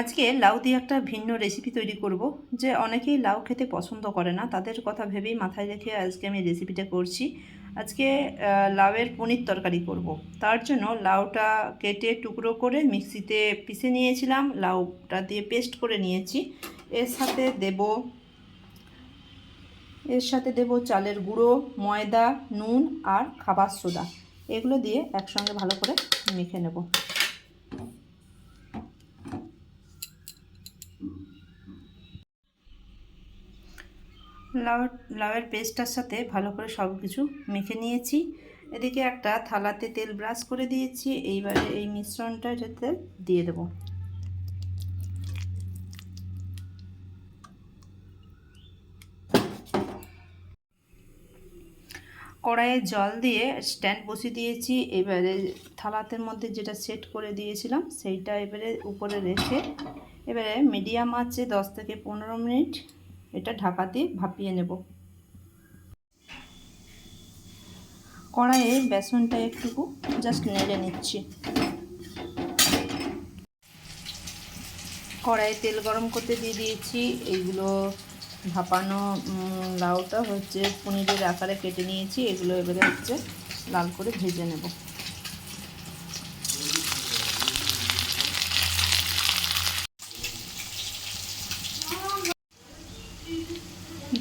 আজকে লাউ দিয়ে একটা ভিন্ন রেসিপি তৈরি করব, যে অনেকেই লাউ খেতে পছন্দ করে না। তাদের কথা ভেবেই মাথায় রেখে আজকে আমি রেসিপিটা করছি। আজকে লাউয়ের পনির তরকারি করব। তার জন্য লাউটা কেটে টুকরো করে মিক্সিতে পিষে নিয়েছিলাম। লাউটা দিয়ে পেস্ট করে নিয়েছি। এর সাথে দেব, এর সাথে দেব চালের গুঁড়ো, ময়দা, নুন আর খাবার সোডা। এগুলো দিয়ে একসঙ্গে ভালো করে মেখে নেব। লাউ লাউয়ের পেস্টটার সাথে ভালো করে সব কিছু মেখে নিয়েছি। এদিকে একটা থালাতে তেল ব্রাশ করে দিয়েছি। এইবারে এই মিশ্রণটা যাতে দিয়ে দেবো। কড়াইয়ে জল দিয়ে স্ট্যান্ড বসিয়ে দিয়েছি। এবারে থালাতের মধ্যে যেটা সেট করে দিয়েছিলাম, সেইটা এবারে উপরে রেখে এবারে মিডিয়াম আছে দশ থেকে পনেরো মিনিট এটা ঢাকা দিয়ে ভাপিয়ে নেব। কড়াইয়ে বেসনটা একটুকু জাস্ট নেড়ে নিচ্ছি। কড়াইয়ে তেল গরম করতে দিয়ে দিয়েছি। এইগুলো ভাপানো লাউটা হচ্ছে পনিরের আকারে কেটে নিয়েছি। এগুলো এবারে হচ্ছে লাল করে ভেজে নেব।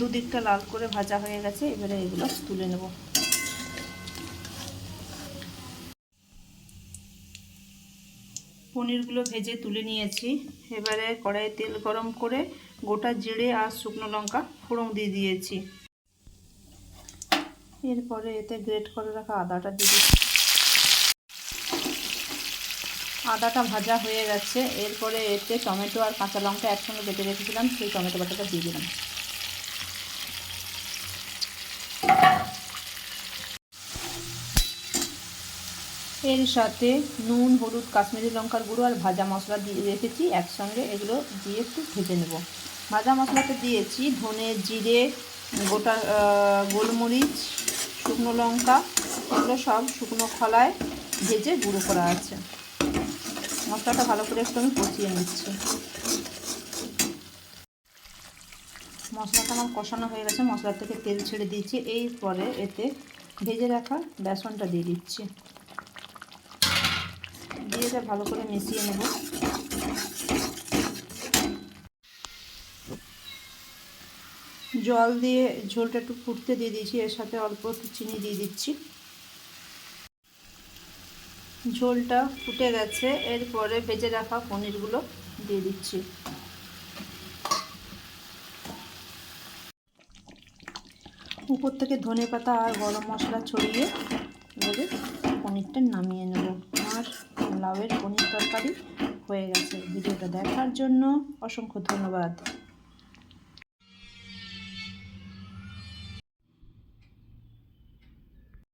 দুদিকটা লাল করে ভাজা হয়ে গেছে, এবারে এগুলো তুলে নেব। পনিরগুলো ভেজে তুলে নিয়েছি। এবারে কড়াইয়ে তেল গরম করে গোটা জিরে আর শুকনো লঙ্কা ফোড়ন দিয়ে দিয়েছি। এরপরে এতে গ্রেট করে রাখা আদাটা দিয়ে আদাটা ভাজা হয়ে গেছে। এরপরে এতে টমেটো আর কাঁচা লঙ্কা একসঙ্গে বেটে রেখেছিলাম, সেই টমেটো বাটাটা দিয়ে দিলাম। এর সাথে নুন, হলুদ, কাশ্মীরি লঙ্কার গুঁড়ো আর ভাজা মশলা দিয়ে রেখেছি। একসঙ্গে এগুলো দিয়ে একটু ভেজে নেব। ভাজা মশলাটা দিয়েছি ধনে জিরে, গোটা গোলমরিচ, শুকনো লঙ্কা, এগুলো সব শুকনো খলায় ভেজে গুঁড়ো করা আছে। মশলাটা ভালো করে একটু আমি কষিয়ে নিচ্ছি। মশলাটা আমার কষানো হয়ে গেছে মশলা থেকে তেল ছেড়ে দিয়েছি। এরপরে এতে ভেজে রাখা বেসনটা দিয়ে দিচ্ছি। দিয়ে এটা ভালো করে মিশিয়ে নেব। জল দিয়ে ঝোলটা একটু ফুটতে দিয়ে দিয়েছি, এর সাথে অল্প একটু চিনি দিয়ে দিচ্ছি। ঝোলটা ফুটে গেছে, এরপরে ভেজে রাখা পনিরগুলো দিয়ে দিচ্ছি। উপর থেকে ধনে পাতা আর গরম মশলা ছড়িয়ে এবারে পনিরটা নামিয়ে নেব। আর লাউয়ের পনির তরকারি হয়ে গেছে। ভিডিওটা দেখার জন্য অসংখ্য ধন্যবাদ।